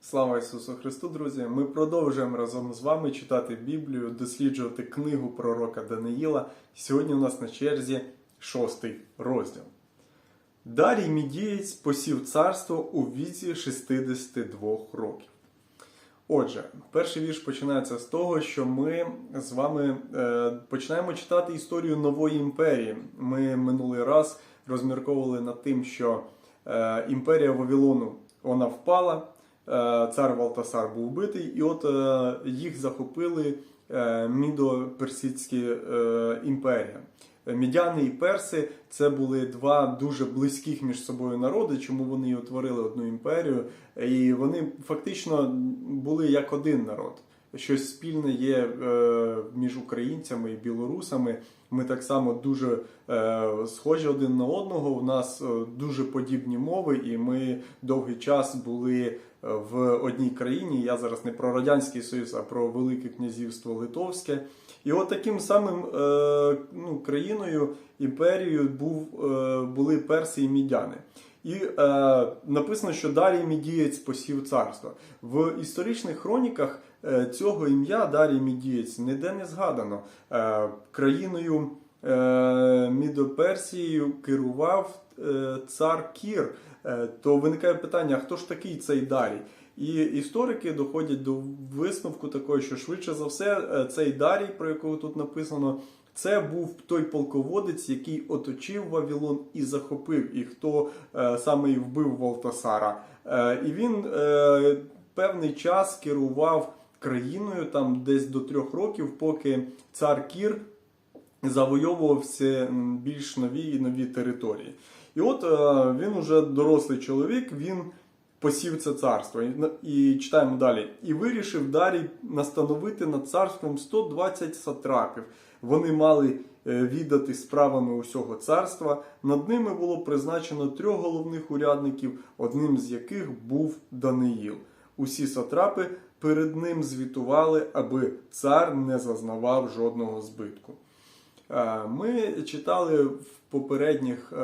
Слава Ісусу Христу, друзі! Ми продовжуємо разом з вами читати Біблію, досліджувати книгу пророка Даниїла. Сьогодні у нас на черзі шостий розділ. Дарій Мідієць посів царство у віці 62 років. Отже, перший вірш починається з того, що ми з вами е, починаємо читати історію нової імперії. Ми минулий раз розмірковували над тим, що е, імперія Вавилону вона впала, цар Валтасар був вбитий, і от е, їх захопили е, мідо-персидські е, імперія. Мідяни і перси це були два дуже близьких між собою народи, чому вони і утворили одну імперію, і вони фактично були як один народ. Щось спільне є е, між українцями і білорусами. Ми так само дуже е, схожі один на одного. У нас е, дуже подібні мови, і ми довгий час були е, в одній країні. Я зараз не про радянський союз, а про Велике Князівство Литовське. І от таким самим е, ну, країною, імперією був, е, були перси і мідяни. І е, написано, що Дарій Мідієць посів царство. В історичних хроніках е, цього ім'я Дарій Мідієць ніде не згадано. Е, країною е, Мідоперсією керував е, цар Кір. Е, то виникає питання: хто ж такий цей Дарій? І історики доходять до висновку такої, що швидше за все, е, цей Дарій, про якого тут написано, це був той полководець, який оточив Вавилон і захопив, і хто е, саме і вбив Валтасара. І він певний час керував країною там десь до трьох років, поки цар Кір завойовував все більш нові і нові території. І от е, він уже дорослий чоловік, він посів це царство. І, читаємо далі. І вирішив Дарій настановити над царством 120 сатрапів. Вони мали е, віддати справами усього царства. Над ними було призначено трьох головних урядників, одним з яких був Даниїл. Усі сатрапи перед ним звітували, аби цар не зазнавав жодного збитку. Е, Ми читали в попередніх е,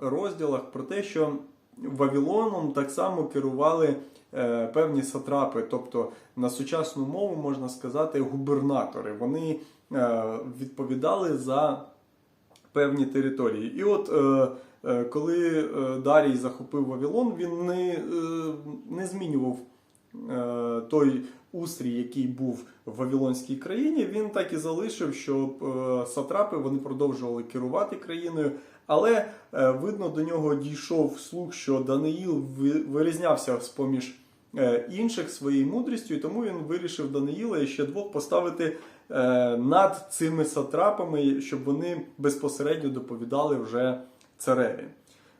розділах про те, що Вавилоном так само керували е, певні сатрапи, тобто на сучасну мову можна сказати губернатори. Вони відповідали за певні території. І от коли Дарій захопив Вавилон, він не, не змінював той устрій, який був в Вавилонській країні, він так і залишив, щоб е, сатрапи вони продовжували керувати країною. Але е, видно, до нього дійшов слух, що Даниїл вирізнявся з поміж е, інших своєю мудрістю, і тому він вирішив Даниїла і ще двох поставити над цими сатрапами, щоб вони безпосередньо доповідали вже цареві.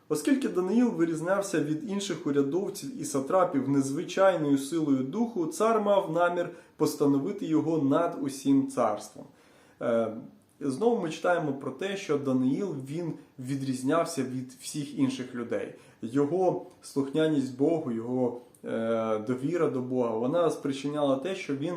Оскільки Даниїл вирізнявся від інших урядовців і сатрапів незвичайною силою духу, цар мав намір постановити його над усім царством. Е, Знову ми читаємо про те, що Даниїл він відрізнявся від всіх інших людей. Його слухняність Богу, його е, довіра до Бога, вона спричиняла те, що він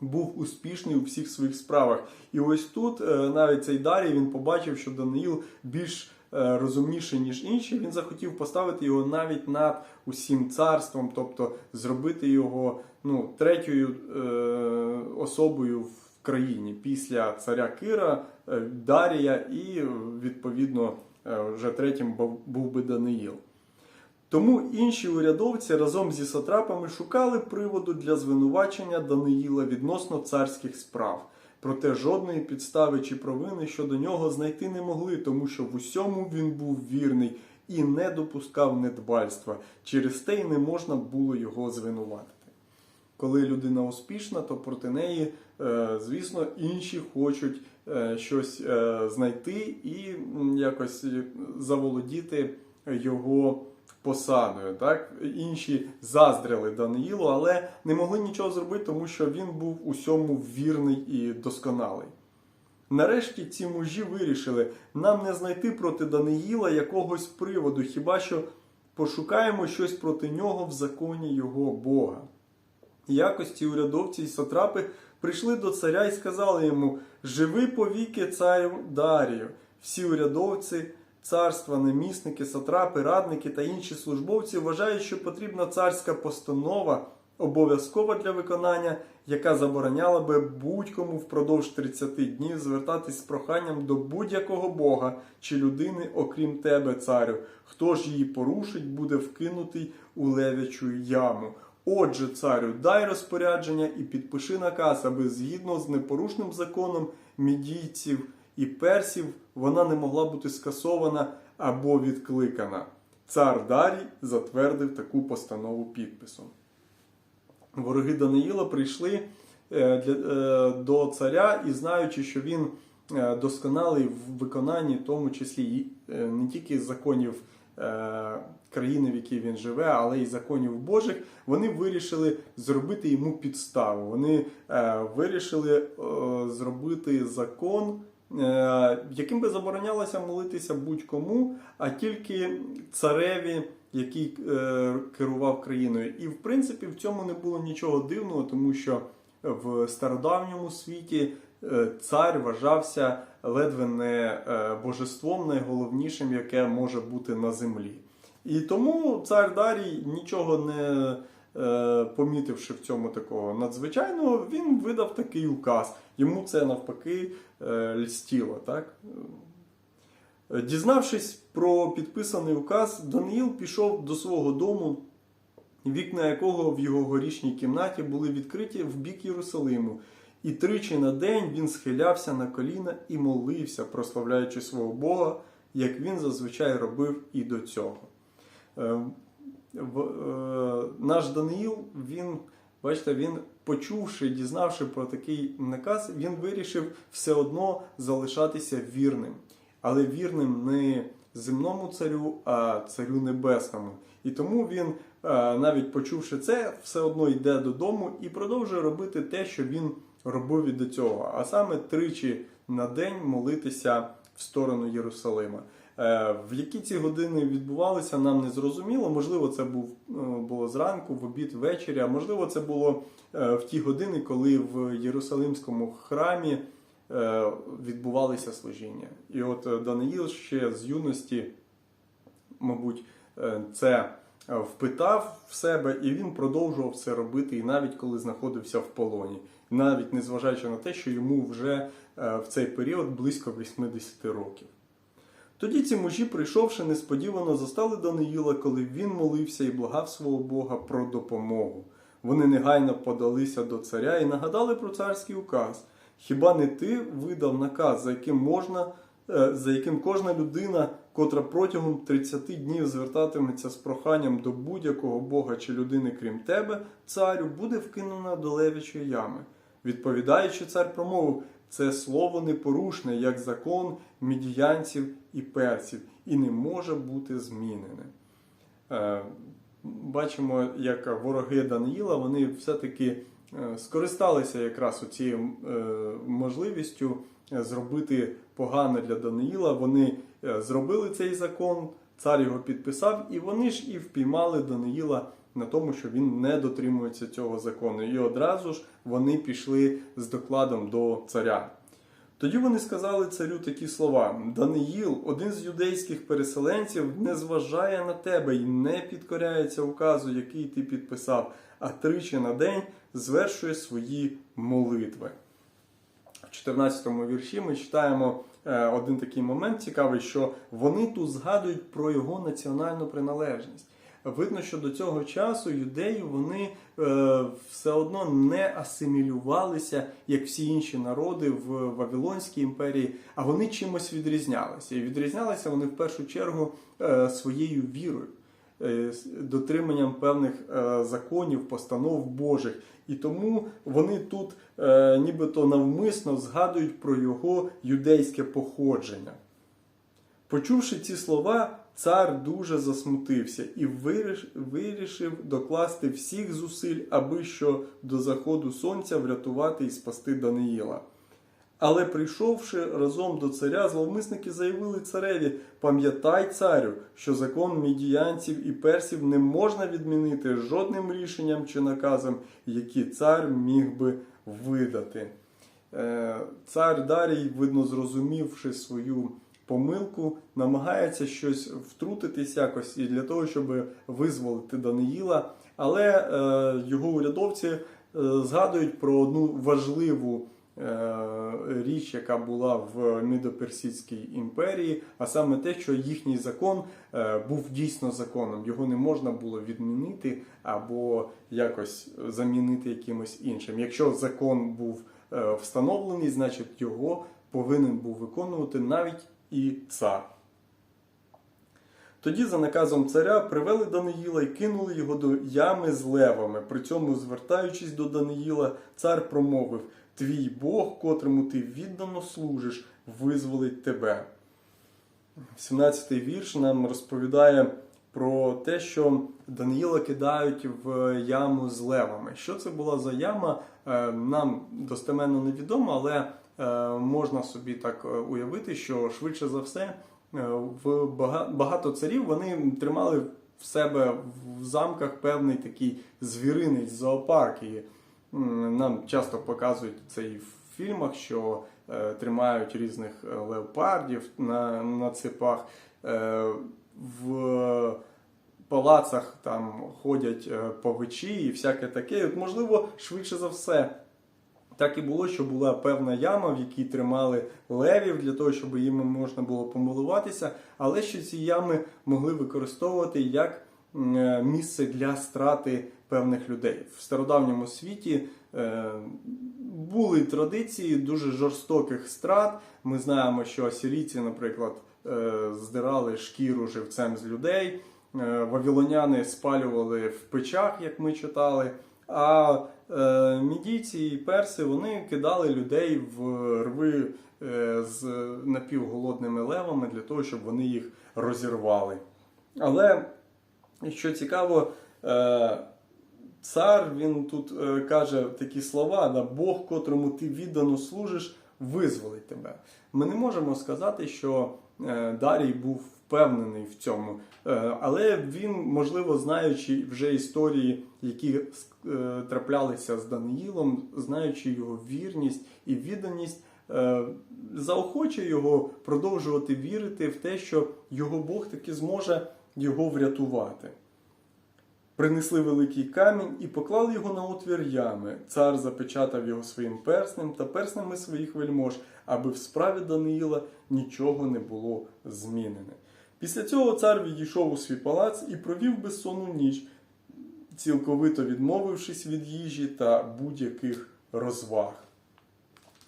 був успішний у всіх своїх справах. І ось тут е, навіть цей Дарій він побачив, що Даниїл більш розумніший, ніж інші. Він захотів поставити його навіть над усім царством, тобто зробити його ну, третьою е, особою в країні після царя Кира, е, Дарія і е, відповідно е, вже третім був би Даниїл. Тому інші урядовці разом зі сатрапами шукали приводу для звинувачення Даниїла відносно царських справ. Проте жодної підстави чи провини щодо нього знайти не могли, тому що в усьому він був вірний і не допускав недбальства. Через те й не можна було його звинуватити. Коли людина успішна, то проти неї, е, звісно, інші хочуть е, щось е, знайти і якось заволодіти його посадою. Так? Інші заздрили Даниїлу, але не могли нічого зробити, тому що він був усьому вірний і досконалий. Нарешті ці мужі вирішили нам не знайти проти Даниїла якогось приводу, хіба що пошукаємо щось проти нього в законі його Бога. Якості урядовці й сатрапи прийшли до царя і сказали йому: Живи повіки, царю Дарію. Всі урядовці царства, намісники, сатрапи, радники та інші службовці вважають, що потрібна царська постанова обов'язкова для виконання, яка забороняла би будь-кому впродовж 30 днів звертатись з проханням до будь-якого бога чи людини, окрім тебе, царю. Хто ж її порушить, буде вкинутий у левячу яму. Отже, царю, дай розпорядження і підпиши наказ, аби згідно з непорушним законом мідійців і персів вона не могла бути скасована або відкликана. Цар Дарій затвердив таку постанову підписом. Вороги Даниїла прийшли е, е, до царя і знаючи, що він е, досконалий в виконанні, в тому числі не тільки законів країни, в якій він живе, але й законів Божих, вони вирішили зробити йому підставу. Вони вирішили зробити закон, яким би заборонялося молитися будь-кому, а тільки цареві, який е, керував країною. І в принципі в цьому не було нічого дивного, тому що в стародавньому світі е, цар вважався ледве не е, божеством найголовнішим, яке може бути на землі. І тому цар Дарій нічого не е, помітивши в цьому такого надзвичайного, він видав такий указ. Йому це навпаки е, льстіло. Так? Е, Дізнавшись про підписаний указ, Даниїл пішов до свого дому, вікна якого в його горішній кімнаті були відкриті в бік Єрусалиму. І тричі на день він схилявся на коліна і молився, прославляючи свого Бога, як він зазвичай робив і до цього. Е, Наш Даниїл, він, бачите, він почувши, дізнавши про такий наказ, він вирішив все одно залишатися вірним, але вірним не земному царю, а царю небесному. І тому він, е, навіть почувши це, все одно йде додому і продовжує робити те, що він робив і до цього, а саме тричі на день молитися в сторону Єрусалима. Е, В які ці години відбувалися, нам не зрозуміло. Можливо, це був е, було зранку, в обід, ввечері, а можливо, це було е, в ті години, коли в Єрусалимському храмі відбувалися служіння. І от Даниїл ще з юності, мабуть, це впитав в себе, і він продовжував це робити, і навіть коли знаходився в полоні, навіть незважаючи на те, що йому вже в цей період близько 80 років. Тоді ці мужі, прийшовши несподівано, застали Даниїла, коли він молився і благав свого Бога про допомогу. Вони негайно подалися до царя і нагадали про царський указ. Хіба не ти видав наказ, за яким можна, е, за яким кожна людина, котра протягом 30 днів звертатиметься з проханням до будь-якого бога чи людини, крім тебе, царю, буде вкинена до левячої ями? Відповідаючи, цар промовив: це слово непорушне, як закон мідіянців і персів, і не може бути змінене. Е, Бачимо, як вороги Даниїла вони все-таки е, скористалися якраз цією можливістю е, зробити погано для Даниїла. Вони зробили цей закон, цар його підписав, і вони ж і впіймали Даниїла на тому, що він не дотримується цього закону. І одразу ж вони пішли з докладом до царя. Тоді вони сказали царю такі слова: Даниїл, один з юдейських переселенців, не зважає на тебе і не підкоряється указу, який ти підписав, а тричі на день звершує свої молитви. В 14 вірші ми читаємо е, один такий момент цікавий, що вони тут згадують про його національну приналежність. Видно, що до цього часу юдеї вони е, все одно не асимілювалися, як всі інші народи в Вавилонській імперії, а вони чимось відрізнялися. І відрізнялися вони в першу чергу е, своєю вірою, е, дотриманням певних е, законів, постанов Божих. І тому вони тут е, нібито навмисно згадують про його юдейське походження. Почувши ці слова, цар дуже засмутився і вирішив докласти всіх зусиль, аби що до заходу сонця врятувати і спасти Даниїла. Але прийшовши разом до царя, зловмисники заявили цареві: пам'ятай, царю, що закон мідіянців і персів не можна відмінити жодним рішенням чи наказом, які цар міг би видати. Е, Цар Дарій, видно, зрозумівши свою помилку, намагається щось втрутитись якось і для того, щоб визволити Даниїла. Але е, його урядовці е, згадують про одну важливу е, річ, яка була в Мідоперсидській імперії, а саме те, що їхній закон е, був дійсно законом. Його не можна було відмінити або якось замінити якимось іншим. Якщо закон був е, встановлений, значить його повинен був виконувати навіть і цар. Тоді, за наказом царя, привели Даниїла і кинули його до ями з левами. При цьому, звертаючись до Даниїла, цар промовив: Твій Бог, котрому ти віддано служиш, визволить тебе. 17-й вірш нам розповідає про те, що Даниїла кидають в яму з левами. Що це була за яма, е, нам достеменно невідомо, але можна собі так е, уявити, що швидше за все е, в багато царів вони тримали в себе в замках певний такий звіриний зоопарк. І нам часто показують це і в фільмах, що е, тримають різних е, леопардів на, на цепах. Е, в палацах там ходять е, павичі і всяке таке. От, можливо, швидше за все. Так і було, що була певна яма, в якій тримали левів для того, щоб їм можна було помилуватися, але що ці ями могли використовувати як е, місце для страти певних людей. В стародавньому світі е, були традиції дуже жорстоких страт. Ми знаємо, що асирійці, наприклад, е, здирали шкіру живцем з людей. Вавилоняни спалювали в печах, як ми читали. А е, мідійці і перси вони кидали людей в рви е, з напівголодними левами для того, щоб вони їх розірвали. Але що цікаво, е, цар він тут е, каже такі слова: да, Бог, котрому ти віддано служиш, визволить тебе. Ми не можемо сказати, що е, Дарій був впевнений в цьому, Е, але він, можливо, знаючи вже історії, які е, траплялися з Даниїлом, знаючи його вірність і відданість, е, заохочує його продовжувати вірити в те, що його Бог таки зможе його врятувати. Принесли великий камінь і поклали його на отвір ями. Цар запечатав його своїм перснем та перснами своїх вельмож, аби в справі Даниїла нічого не було змінене. Після цього цар відійшов у свій палац і провів безсонну ніч, цілковито відмовившись від їжі та будь-яких розваг.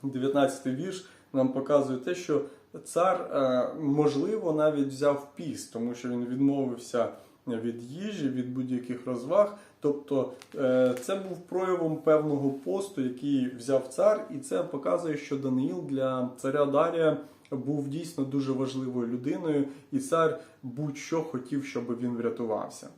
19 вірш нам показує те, що цар, е, можливо, навіть взяв піст, тому що він відмовився від їжі, від будь-яких розваг. Тобто е, це був проявом певного посту, який взяв цар, і це показує, що Даниїл для царя Дарія був дійсно дуже важливою людиною, і цар будь-що хотів, щоб він врятувався.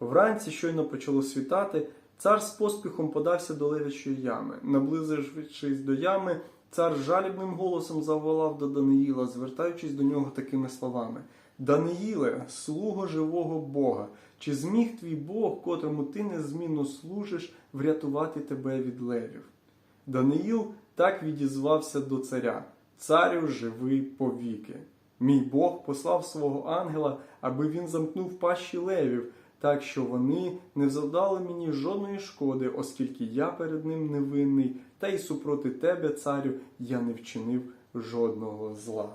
Вранці щойно почало світати, цар з поспіхом подався до левячої ями. Наблизившись до ями, цар жалібним голосом заволав до Даниїла, звертаючись до нього такими словами: Даниїле, слуго живого Бога, чи зміг твій Бог, котрому ти незмінно служиш, врятувати тебе від левів? Даниїл так відізвався до царя: Царю живий повіки. Мій Бог послав свого ангела, аби він замкнув пащі левів, так що вони не завдали мені жодної шкоди, оскільки я перед ним невинний, та й супроти тебе, царю, я не вчинив жодного зла.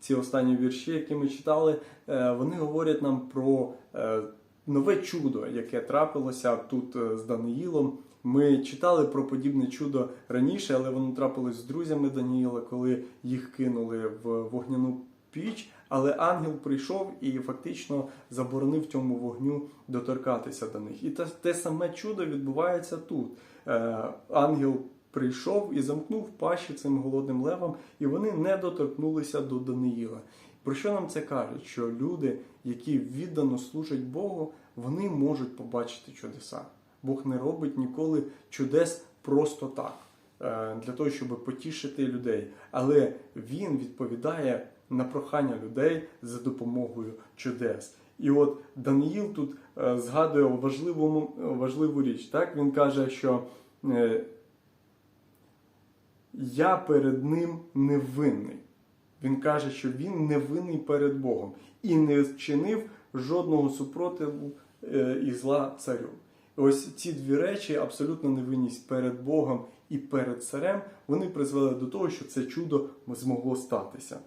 Ці останні вірші, які ми читали, е, вони говорять нам про е, нове чудо, яке трапилося тут е, з Даниїлом. Ми читали про подібне чудо раніше, але воно трапилось з друзями Даніїла, коли їх кинули в вогняну піч. Але ангел прийшов і фактично заборонив цьому вогню доторкатися до них. І те, те саме чудо відбувається тут. Е, ангел прийшов і замкнув пащі цим голодним левам, і вони не доторкнулися до Даниїла. Про що нам це каже? Що люди, які віддано служать Богу, вони можуть побачити чудеса. Бог не робить ніколи чудес просто так, е, для того, щоб потішити людей. Але Він відповідає на прохання людей за допомогою чудес. І от Даниїл тут е, згадує важливу, важливу річ. Так? Він каже, що е, я перед ним невинний. Він каже, що він не винний перед Богом і не вчинив жодного супротиву і зла царю. Ось ці дві речі, абсолютно невинність перед Богом і перед царем, вони призвели до того, що це чудо змогло статися.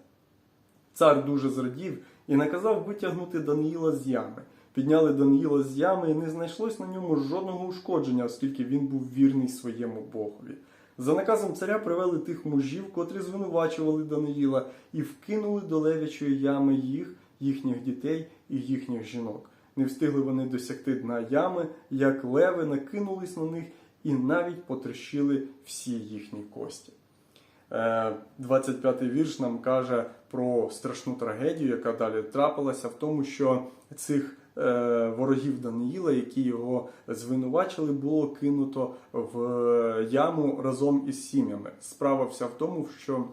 Цар дуже зрадів і наказав витягнути Даниїла з ями. Підняли Даниїла з ями, і не знайшлось на ньому жодного ушкодження, оскільки він був вірний своєму Богові. За наказом царя привели тих мужів, котрі звинувачували Даниїла, і вкинули до левячої ями їх, їхніх дітей і їхніх жінок. Не встигли вони досягти дна ями, як леви накинулись на них і навіть потрощили всі їхні кості. Е, 25-й вірш нам каже про страшну трагедію, яка далі трапилася в тому, що цих е, ворогів Даниїла, які його звинувачили, було кинуто в яму разом із сім'ями. Справа вся в тому, що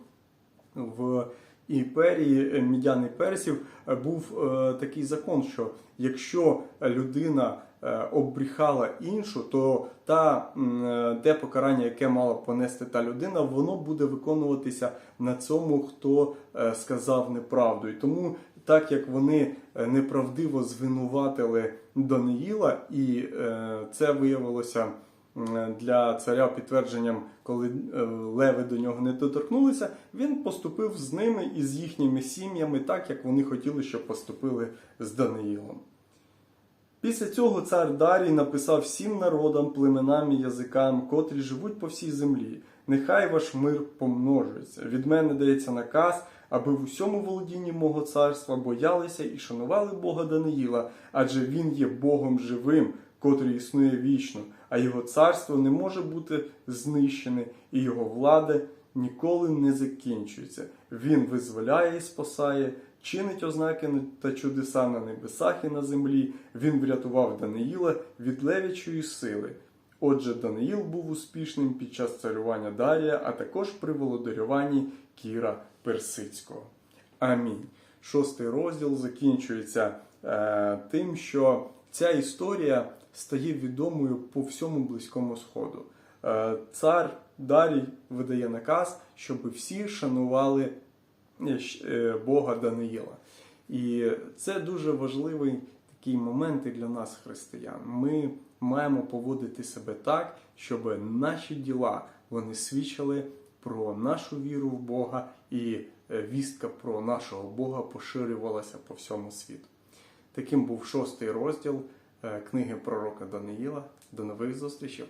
в імперії мідян і персів е, був е, такий закон, що якщо людина е, обріхала іншу, то та е, те покарання, яке мала понести та людина, воно буде виконуватися на цьому, хто е, сказав неправду. І тому, так як вони е, неправдиво звинуватили Даниїла, і е, це виявилося для царя підтвердженням, коли е, леви до нього не доторкнулися, він поступив з ними і з їхніми сім'ями, так як вони хотіли, щоб поступили з Даниїлом. Після цього цар Дарій написав всім народам, племенам і язикам, котрі живуть по всій землі. Нехай ваш мир помножується. Від мене дається наказ, аби в усьому володінні мого царства боялися і шанували Бога Даниїла, адже він є Богом живим, котрий існує вічно, а його царство не може бути знищене, і його влада ніколи не закінчується. Він визволяє і спасає, чинить ознаки та чудеса на небесах і на землі. Він врятував Даниїла від левячої сили. Отже, Даниїл був успішним під час царювання Дарія, а також при володарюванні Кіра Персидського. Амінь. Шостий розділ закінчується е, тим, що ця історія стає відомою по всьому близькому сходу. Е, цар Дарій видає наказ, щоб всі шанували е, е, Бога Даниїла. І це дуже важливий такий момент і для нас, християн. Ми маємо поводити себе так, щоб наші діла вони свідчили про нашу віру в Бога, і вістка про нашого Бога поширювалася по всьому світу. Таким був шостий розділ книги пророка Даниїла. До нових зустрічей!